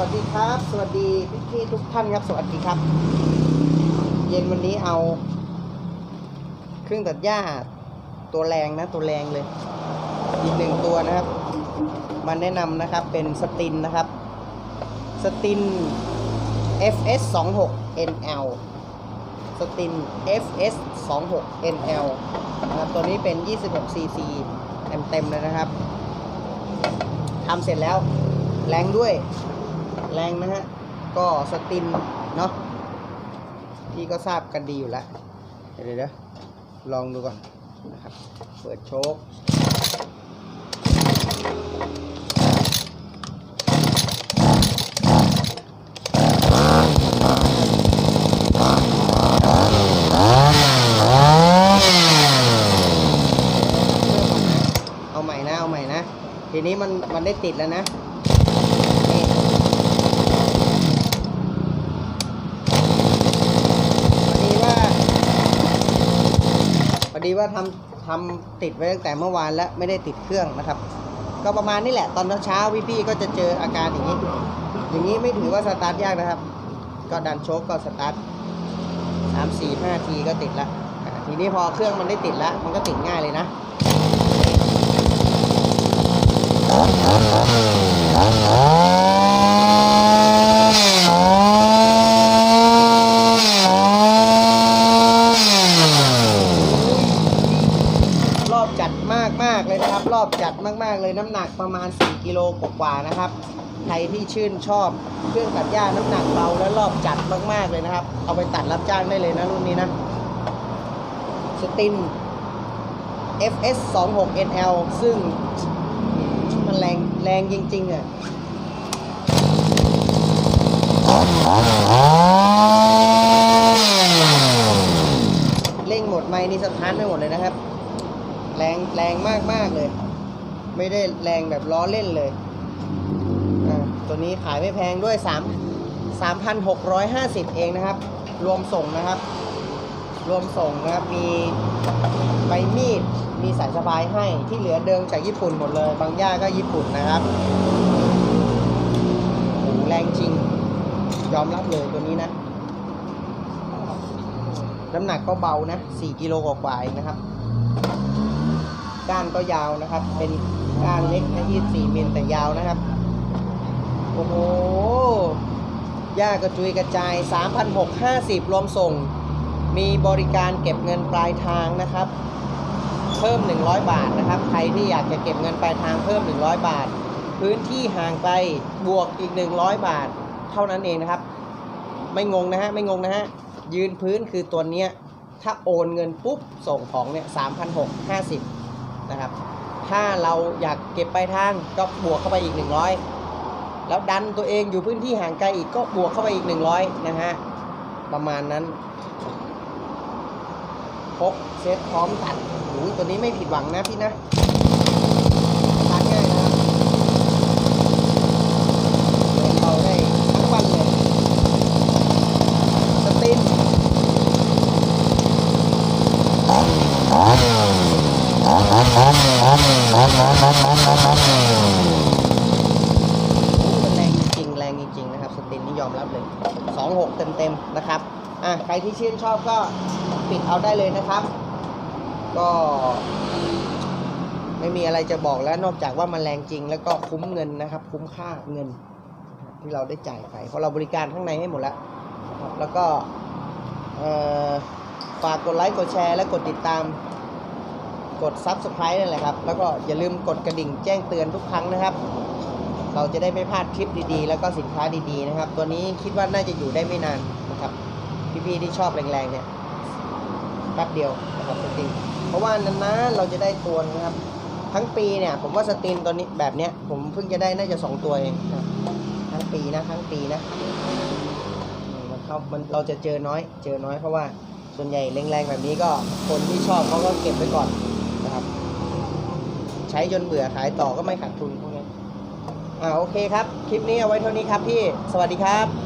วัสดีครับ สวัสดีพี่พี่ทุกท่านครับ สวัสดีครับ เย็นวันนี้เอา เครื่องตัดหญ้าตัวแรงนะ ตัวแรงเลย อีกหนึ่งตัวนะครับ มาแนะนำนะครับเป็นสตินนะครับสติน FS 2 6 NL สติน FS 2 6 NL นะครับตัวนี้เป็น 26 cc เต็มเต็มเลยนะครับทำเสร็จแล้วแรงด้วย แรงนะฮะ ก็สตินเนาะพี่ก็ทราบกันดีอยู่แล้ว เดี๋ยวเดี๋ยวลองดูก่อนนะครับ เปิดโชคเอาใหม่นะเอาใหม่นะทีนี้มันมันได้ติดแล้วนะนี่พอดีว่าพอ ดีว่าทำทำติดไว้ตั้งแต่เมื่อวานแล้วไม่ได้ติดเครื่องนะครับ ก็ประมาณนี้แหละตอนเช้าๆพี่ๆก็จะเจออาการอย่างนี้ อย่างนี้ไม่ถือว่าสตาร์ทยากนะครับ ก็ดันโชคก็สตาร์ทสามสี่ห้าทีก็ติดละทีนี้พอเครื่องมันได้ติดแล้วมันก็ติดง่ายเลยนะ รอบจัดมากมากๆเลยนะครับ รอบจัดมากๆเลยน้ำหนักประมาณ 4 กิโลกว่าๆนะครับ ใครที่ชื่นชอบเครื่องตัดหญ้าน้ำหนักเบาและรอบจัดมากๆเลยนะครับ เอาไปตัดรับจ้างได้เลยนะรุ่นนี้นะสติน FS 2 6 NL ซึ่งมันแรงแรงจริงๆอะเร่งหมดไม้นี่สถานไม่หมดเลยนะครับ แรงแรงมากมากเลย ไม่ได้แรงแบบล้อเล่นเลย ตัวนี้ขายไม่แพงด้วย 3 3,650 เองนะครับ รวมส่งนะครับ รวมส่งนะครับ มีใบมีด มีสายสบายให้ ที่เหลือเดิมจากญี่ปุ่นหมดเลย บางย่าก็ญี่ปุ่นนะครับโอ้โหแรงจริง ยอมรับเลยตัวนี้นะน้ำหนักก็เบานะ 4 กิโลกว่าๆเองนะครับ ก้านก็ยาวนะครับ เป็นก้านเล็กนะ24มิลแต่ยาวนะครับ โอ้โหหญ้ากระจุยกระจาย 3,650 รวมส่ง มีบริการเก็บเงินปลายทางนะครับ เพิ่ม 100 บาทนะครับ ใครที่อยากจะเก็บเงินปลายทางเพิ่ม 100 บาท พื้นที่ห่างไกลบวกอีก 100 บาท เท่านั้นเองนะครับ ไม่งงนะฮะ ไม่งงนะฮะ ยืนพื้นคือตัวเนี้ย ถ้าโอนเงินปุ๊บ ส่งของเนี่ยสามพั นะครับ ถ้าเราอยากเก็บปลายทางก็บวกเข้าไปอีก 100 แล้วดันตัวเองอยู่พื้นที่ห่างไกลอีกก็บวกเข้าไปอีก 100 นะฮะ ประมาณนั้นพกเซตพร้อมตัดโอ้ยตัวนี้ไม่ผิดหวังนะพี่นะตัดง่ายนะครับเดินเราได้ทั้งวันเลยสตินมัน แรงจริงแรงจริงนะครับสตินนี่ยอมรับเลย26เต็มๆนะครับอะใครที่ชื่นชอบก็ปิดเอาได้เลยนะครับ ก็ ไม่มีอะไรจะบอกแล้วนอกจากว่ามันแรงจริงแล้วก็คุ้มเงินนะครับ คุ้มค่าเงิน ที่เราได้จ่ายไปเพราะเราบริการข้างในให้หมดแล้วครับแล้วก็ฝากกดไลค์กดแชร์และกดติดตาม กด Subscribe นั่นแหละครับ แล้วก็อย่าลืมกดกระดิ่งแจ้งเตือนทุกครั้งนะครับ เราจะได้ไม่พลาดคลิปดีๆ แล้วก็สินค้าดีๆนะครับ ตัวนี้คิดว่าน่าจะอยู่ได้ไม่นานนะครับ พี่ๆที่ชอบแรงๆเนี่ยแป๊บเดียวนะครับสตินเพราะว่านานๆเราจะได้ตัวนะครับ ทั้งปีเนี่ย ผมว่าสตินตัวนี้แบบเนี้ย ผมเพิ่งจะได้น่าจะสองตัวเองนะทั้งปีนะทั้งปีนะมมันเข้ามันเราจะเจอน้อย เจอน้อยเพราะว่าส่วนใหญ่แรงๆแบบนี้ก็คนที่ชอบเขาก็เก็บไว้ก่อน นะครับ ใช้จนเบื่อขายต่อก็ไม่ขาดทุนพวกนี้อ่าโอเคครับ คลิปนี้เอาไว้เท่านี้ครับพี่ สวัสดีครับ